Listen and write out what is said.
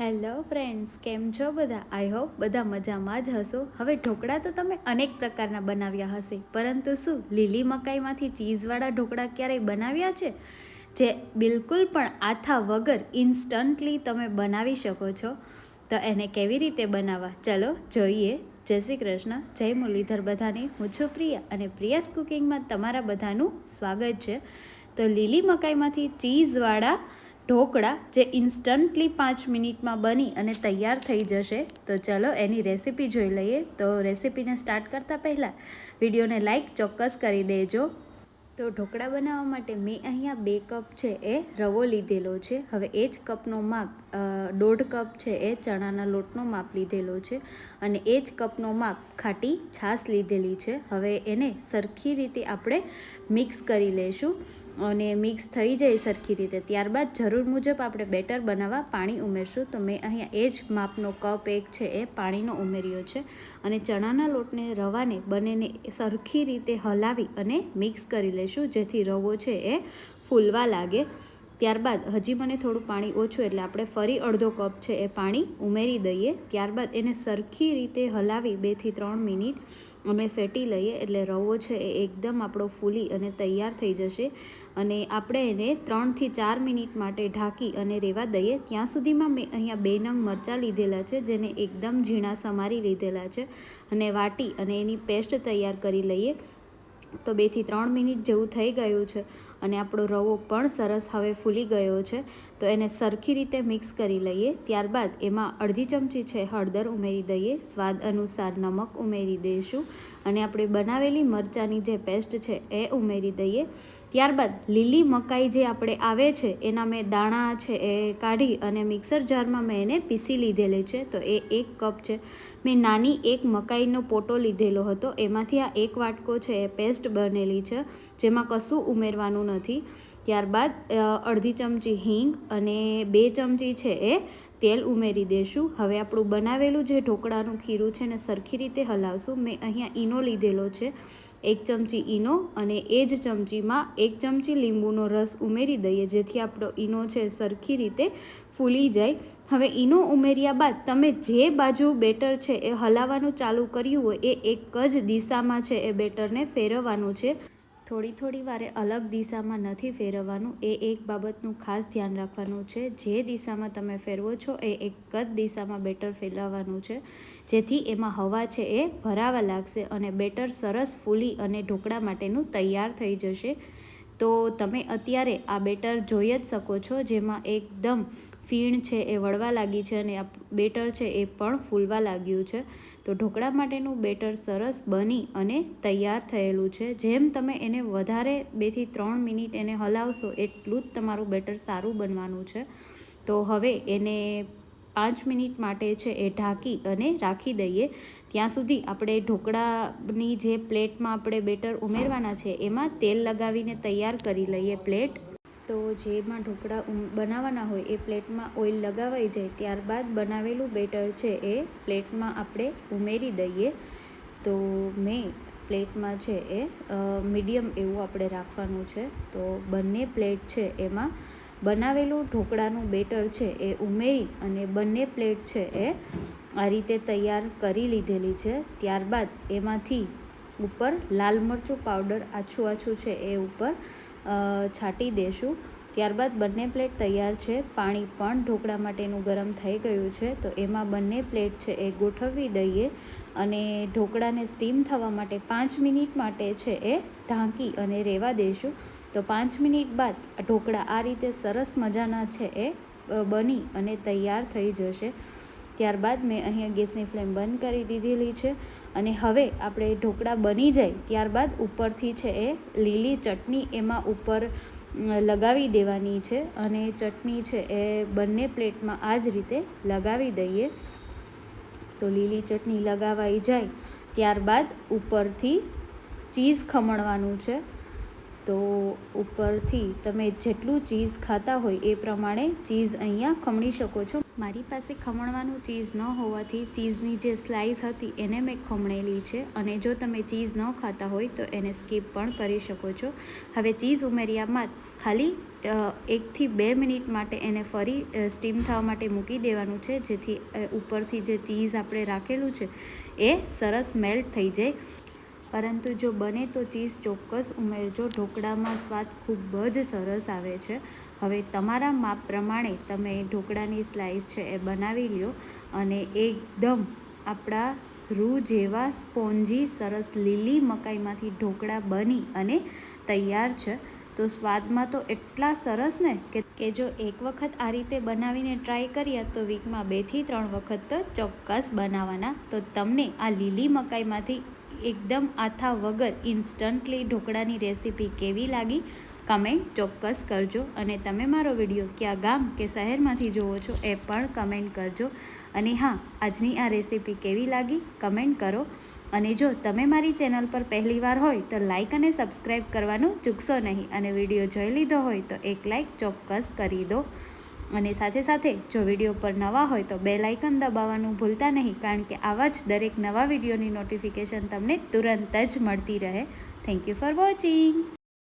Hello friends કેમ છો બધા? આઈ હોપ બધા મજામાં જ હશો. હવે ઢોકળા તો તમે અનેક પ્રકારના બનાવ્યા હશે. પરંતુ શું, લીલી મકાઈમાંથી ચીઝવાળા ઢોકળા ક્યારેય બનાવ્યા છે? જે બિલકુલ પણ આથા વગર ઇન્સ્ટન્ટલી તમે બનાવી શકો છો. તો એને કેવી રીતે બનાવવા? ચલો, જોઈએ. જય શ્રી કૃષ્ણ. જય મુરલીધર બધાને. હું છું પ્રિયા અને પ્રિયાસ કુકિંગમાં તમારા બધાનું સ્વાગત છે. તો લીલી મકાઈમાંથી ચીઝવાળા ઢોકળા જે ઇન્સ્ટન્ટલી પાંચ મિનિટમાં બની અને તૈયાર થઈ જશે, તો ચલો એની રેસીપી જોઈ લઈએ. તો રેસીપીને સ્ટાર્ટ કરતાં પહેલાં વિડીયોને લાઇક ચોક્કસ કરી દેજો. તો ઢોકળા બનાવવા માટે મેં અહીંયા બે કપ છે એ રવો લીધેલો છે. હવે એ જ કપનો માપ દોઢ કપ છે એ ચણાના લોટનો માપ લીધેલો છે અને એ જ કપનો માપ ખાટી છાશ લીધેલી છે. હવે એને સરખી રીતે આપણે મિક્સ કરી લઈશું અને મિક્સ થઈ જાય સરખી રીતે. ત્યારબાદ જરૂર મુજબ આપણે બેટર બનાવવા પાણી ઉમેરશું. તો મેં અહીંયા એ જ માપનો કપ એક છે એ પાણીનો ઉમેર્યો છે. અને ચણાના લોટને રવાને બંનેને સરખી રીતે હલાવી અને મિક્સ કરી લઈશું જેથી રવો છે એ ફૂલવા લાગે. ત્યારબાદ હજી મને થોડું પાણી ઓછું એટલે આપણે ફરી અડધો કપ છે એ પાણી ઉમેરી દઈએ. ત્યારબાદ એને સરખી રીતે હલાવી બેથી ત્રણ મિનિટ અમે ફેટી લઈએ એટલે રવો છે એ એકદમ આપણો ફૂલી અને તૈયાર થઈ જશે અને આપણે એને ત્રણથી ચાર મિનિટ માટે ઢાંકી અને રહેવા દઈએ. ત્યાં સુધીમાં મેં અહીંયા બે નંગ મરચાં લીધેલા છે, જેને એકદમ ઝીણા સમારી લીધેલા છે અને વાટી અને એની પેસ્ટ તૈયાર કરી લઈએ. તો બેથી ત્રણ મિનિટ જેવું થઈ ગયું છે અને આપણો રવો પણ સરસ હવે ફૂલી ગયો છે. તો એને સરખી રીતે મિક્સ કરી લઈએ. ત્યારબાદ એમાં અડધી ચમચી છે હળદર ઉમેરી દઈએ. સ્વાદ અનુસાર નમક ઉમેરી દઈશું. અને આપણે બનાવેલી મરચાંની જે પેસ્ટ છે એ ઉમેરી દઈએ. ત્યારબાદ લીલી મકાઈ જે આપણે આવે છે, એના મેં દાણા છે એ કાઢી અને મિક્સર જારમાં મેં એને પીસી લીધેલી છે. તો એ એક કપ છે. મેં નાની એક મકાઈનો પોટો લીધેલો હતો. એમાંથી આ એક વાટકો છે એ પેસ્ટ બનેલી છે, જેમાં કશું ઉમેરવાનું નથી. ત્યારબાદ અડધી ચમચી હિંગ અને બે ચમચી છે એ તેલ ઉમેરી દઈશું હવે આપણું બનાવેલું જે ઢોકળાનું ખીરું છે ને સરખી રીતે હલાવશું. મેં અહીંયા ઈનો લીધેલો છે. એક ચમચી ઈનો અને એ જ ચમચીમાં એક ચમચી લીંબુનો રસ ઉમેરી દઈએ, જેથી આપણો ઈનો છે સરખી રીતે ફૂલી જાય. હવે ઈનો ઉમેર્યા બાદ તમે જે બાજુ બેટર છે એ હલાવવાનું ચાલુ કર્યું હોય એ એક જ દિશામાં છે એ બેટરને ફેરવવાનું છે. થોડી થોડી વારે અલગ દિશામાં નથી ફેરવવાનું, એ એક બાબતનું ખાસ ધ્યાન રાખવાનું છે. જે દિશામાં તમે ફેરવો છો, એ એક જ દિશામાં બેટર ફેલાવવાનું છે. જેથી એમાં હવા છે એ ભરાવા લાગશે અને બેટર સરસ ફૂલી અને ઢોકળા માટેનું તૈયાર થઈ જશે. તો તમે અત્યારે આ બેટર જોઈ જ શકો છો, જેમાં એકદમ ફીણ છે એ વળવા લાગી છે અને આ બેટર છે એ પણ ફૂલવા લાગ્યું છે. તો ઢોકળા માટેનું બેટર સરસ બની અને તૈયાર થયેલું છે. જેમ તમે એને વધારે બેથી ત્રણ મિનિટ એને હલાવશો એટલું જ તમારું બેટર સારું બનવાનું છે. તો હવે એને પાંચ મિનિટ માટે છે એ ઢાંકી અને રાખી દઈએ. ત્યાં સુધી આપણે ઢોકળાની જે પ્લેટમાં આપણે બેટર ઉમેરવાના છે એમાં તેલ લગાવીને તૈયાર કરી લઈએ પ્લેટ. તો જેમાં ઢોકળા બનાવવાના હોય એ પ્લેટમાં ઓઇલ લગાવાઈ જાય ત્યારબાદ બનાવેલું બેટર છે એ પ્લેટમાં આપણે ઉમેરી દઈએ. તો મેં પ્લેટમાં છે એ મીડિયમ એવું આપણે રાખવાનું છે. તો બંને પ્લેટ છે એમાં બનાવેલું ઢોકળાનું બેટર છે એ ઉમેરી અને બંને પ્લેટ છે એ આ રીતે તૈયાર કરી લીધેલી છે. ત્યારબાદ એમાંથી ઉપર લાલ મરચું પાવડર આછું આછું છે એ ઉપર છાંટી દેશું. ત્યારબાદ બંને પ્લેટ તૈયાર છે. પાણી પણ ઢોકળા માટેનું ગરમ થઈ ગયું છે. તો એમાં બંને પ્લેટ છે એ ગોઠવી દઈએ અને ઢોકળાને સ્ટીમ થવા માટે પાંચ મિનિટ માટે છે એ ઢાંકી અને રહેવા દઈશું તો પાંચ મિનિટ બાદ ઢોકળા આ રીતે સરસ મજાના છે એ બની અને તૈયાર થઈ જશે. ત્યારબાદ મેં અહીંયા ગેસની ફ્લેમ બંધ કરી દીધેલી છે અને હવે આપણે ઢોકળા બની જાય ત્યારબાદ ઉપરથી છે એ લીલી ચટણી એમાં ઉપર લગાવી દેવાની છે અને ચટણી છે એ બંને પ્લેટમાં આ જ રીતે લગાવી દઈએ. તો લીલી ચટણી લગાવાઈ જાય ત્યારબાદ ઉપરથી ચીઝ ખમણવાનું છે. તો ઉપરથી તમે જેટલું ચીઝ ખાતા હોય એ પ્રમાણે ચીઝ અહીંયા ખમણી શકો છો. મારી પાસે ખમણવાનું ચીઝ ન હોવાથી ચીઝની જે સ્લાઇસ હતી એને મેં ખમણેલી છે અને જો તમે ચીઝ ન ખાતા હોય તો એને સ્કીપ પણ કરી શકો છો. હવે ચીઝ ઉમેર્યા બાદ ખાલી એકથી બે મિનિટ માટે એને ફરી સ્ટીમ થવા માટે મૂકી દેવાનું છે જેથી ઉપરથી જે ચીઝ આપણે રાખેલું છે એ સરસ મેલ્ટ થઈ જાય. પરંતુ જો બને તો ચીઝ ચોક્કસ ઉમેરજો. ઢોકળામાં સ્વાદ ખૂબ જ સરસ આવે છે. હવે તમારા માપ પ્રમાણે તમે ઢોકળાની સ્લાઇસ છે એ બનાવી લ્યો અને એકદમ આપણા રૂ જેવા સ્પોન્જી સરસ લીલી મકાઈમાંથી ઢોકળા બની અને તૈયાર છે. તો સ્વાદમાં તો એટલા સરસ ને કે જો એક વખત આ રીતે બનાવીને ટ્રાય કરીએ તો વીકમાં બેથી ત્રણ વખત ચોક્કસ બનાવવાના તો તમને આ લીલી મકાઈમાંથી એકદમ આથા વગર ઇન્સ્ટન્ટલી ઢોકળાની રેસીપી કેવી લાગી? કમેન્ટ ચોક્કસ કરજો અને તમે મારો વીડિયો ક્યાં ગામ કે શહેરમાંથી જુઓ છો એ પણ કમેન્ટ કરજો. અને હા, આજની આ રેસીપી કેવી લાગી? કમેન્ટ કરો. અને જો તમે મારી ચેનલ પર પહેલીવાર હોય તો લાઇક અને સબસ્ક્રાઈબ કરવાનું ચૂકશો નહીં અને વીડિયો જોઈ લીધો હોય તો એક લાઇક ચોક્કસ કરી દો. અને સાથે સાથે જો વીડિયો પર નવા હોય તો બે લાઇકન દબાવવાનું ભૂલતા નહીં, કારણ કે આવા જ દરેક નવા વિડીયોની નોટિફિકેશન તમને તુરંત જ મળતી રહે. Thank you for watching